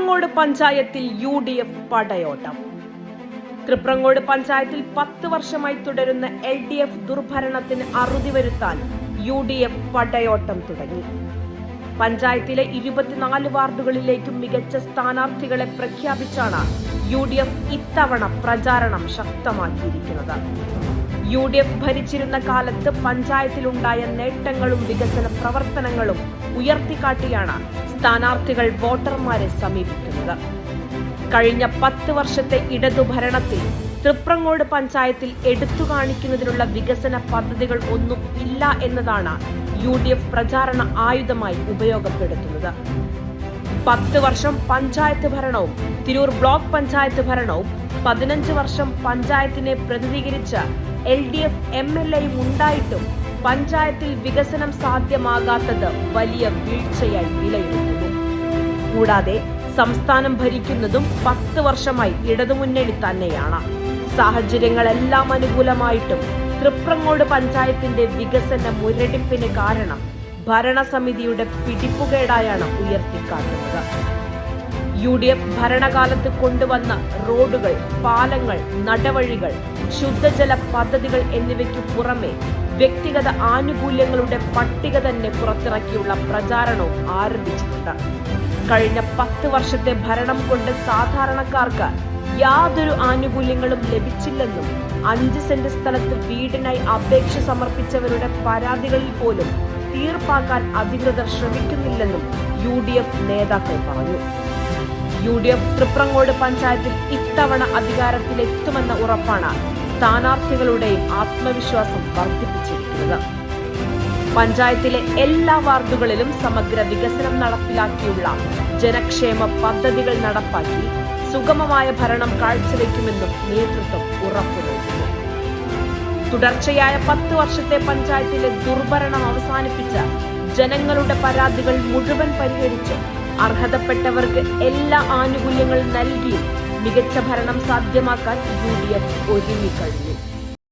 തൃപ്രങ്ങോട് പഞ്ചായത്തിൽ U D F പടയോട്ടം. തൃപ്രങ്ങോട് പഞ്ചായത്തിൽ പത്ത് വർഷമായി തുടരുന്ന എൽ ഡി എഫ് ദുർഭരണത്തിന് അറുതി വരുത്താൻ യു ഡി എഫ് പടയോട്ടം തുടങ്ങി. പഞ്ചായത്തിലെ ഇരുപത്തിനാല് വാർഡുകളിലേക്കും മികച്ച സ്ഥാനാർത്ഥികളെ പ്രഖ്യാപിച്ചാണ് യു ഡി എഫ് ഇത്തവണ പ്രചാരണം ശക്തമാക്കിയിരിക്കുന്നത്. യു ഡി എഫ് ഭരിച്ചിരുന്ന കാലത്ത് പഞ്ചായത്തിലുണ്ടായ നേട്ടങ്ങളും വികസന പ്രവർത്തനങ്ങളും ഉയർത്തിക്കാട്ടിയാണ് സ്ഥാനാർത്ഥികൾ വോട്ടർമാരെ സമീപിക്കുന്നത്. കഴിഞ്ഞ പത്ത് വർഷത്തെ ഇടതുഭരണത്തിൽ തൃപ്രങ്ങോട് പഞ്ചായത്തിൽ എടുത്തു കാണിക്കുന്നതിനുള്ള വികസന പദ്ധതികൾ ഒന്നും ഇല്ല എന്നതാണ് യു ഡി എഫ് പ്രചാരണ ആയുധമായി ഉപയോഗപ്പെടുത്തുന്നത്. പത്ത് വർഷം പഞ്ചായത്ത് ഭരണവും തിരൂർ ബ്ലോക്ക് പഞ്ചായത്ത് ഭരണവും പതിനഞ്ച് വർഷം പഞ്ചായത്തിനെ പ്രതിനിധീകരിച്ച L D F M L എയും ഉണ്ടായിട്ടും പഞ്ചായത്തിൽ വികസനം സാധ്യമാകാത്തത് വലിയ വീഴ്ചയായി വിലയിരുത്തുന്നു. കൂടാതെ സംസ്ഥാനം ഭരിക്കുന്നതും പത്ത് വർഷമായി ഇടതുമുന്നണി തന്നെയാണ്. സാഹചര്യങ്ങളെല്ലാം അനുകൂലമായിട്ടും തൃപ്രങ്ങോട് പഞ്ചായത്തിന്റെ വികസന മുരടിപ്പിന് കാരണം ഭരണസമിതിയുടെ പിടിപ്പുകേടായാണ് ഉയർത്തിക്കാട്ടുന്നത്. യു ഡി എഫ് ഭരണകാലത്ത് കൊണ്ടുവന്ന റോഡുകൾ പാലങ്ങൾ നടവഴികൾ ശുദ്ധജല പദ്ധതികൾ എന്നിവയ്ക്കു പുറമെ വ്യക്തിഗത ആനുകൂല്യങ്ങളുടെ പട്ടിക തന്നെ പുറത്തിറക്കിയുള്ള പ്രചാരണവും ആരംഭിച്ചിട്ടുണ്ട്. കഴിഞ്ഞ പത്ത് വർഷത്തെ ഭരണം കൊണ്ട് സാധാരണക്കാർക്ക് യാതൊരു ആനുകൂല്യങ്ങളും ലഭിച്ചില്ലെന്നും അഞ്ച് സെന്റ് സ്ഥലത്ത് വീടിനായി അപേക്ഷ സമർപ്പിച്ചവരുടെ പരാതികളിൽ പോലും തീർപ്പാക്കാൻ അധികൃതർ ശ്രമിക്കുന്നില്ലെന്നും യു ഡി എഫ് നേതാക്കൾ പറഞ്ഞു. യു ഡി എഫ് തൃപ്രങ്ങോട് പഞ്ചായത്തിൽ ഇത്തവണ അധികാരത്തിലെത്തുമെന്ന ഉറപ്പാണ് സ്ഥാനാർത്ഥികളുടെയും ആത്മവിശ്വാസം വർദ്ധിപ്പിച്ചിരിക്കുന്നത്. പഞ്ചായത്തിലെ എല്ലാ വാർഡുകളിലും സമഗ്ര വികസനം നടപ്പിലാക്കിയുള്ള ജനക്ഷേമ പദ്ധതികൾ നടപ്പാക്കി സുഗമമായ ഭരണം കാഴ്ചവെക്കുമെന്നും നേതൃത്വം ഉറപ്പു തുടർച്ചയായ പത്ത് വർഷത്തെ പഞ്ചായത്തിലെ ദുർഭരണം അവസാനിപ്പിച്ച ജനങ്ങളുടെ പരാതികൾ മുഴുവൻ പരിഹരിച്ച് അർഹതപ്പെട്ടവർക്ക് എല്ലാ ആനുകൂല്യങ്ങളും നൽകി മികച്ച ഭരണം സാധ്യമാക്കാൻ യു ഡി എഫ് ഒരുങ്ങിക്കഴിഞ്ഞു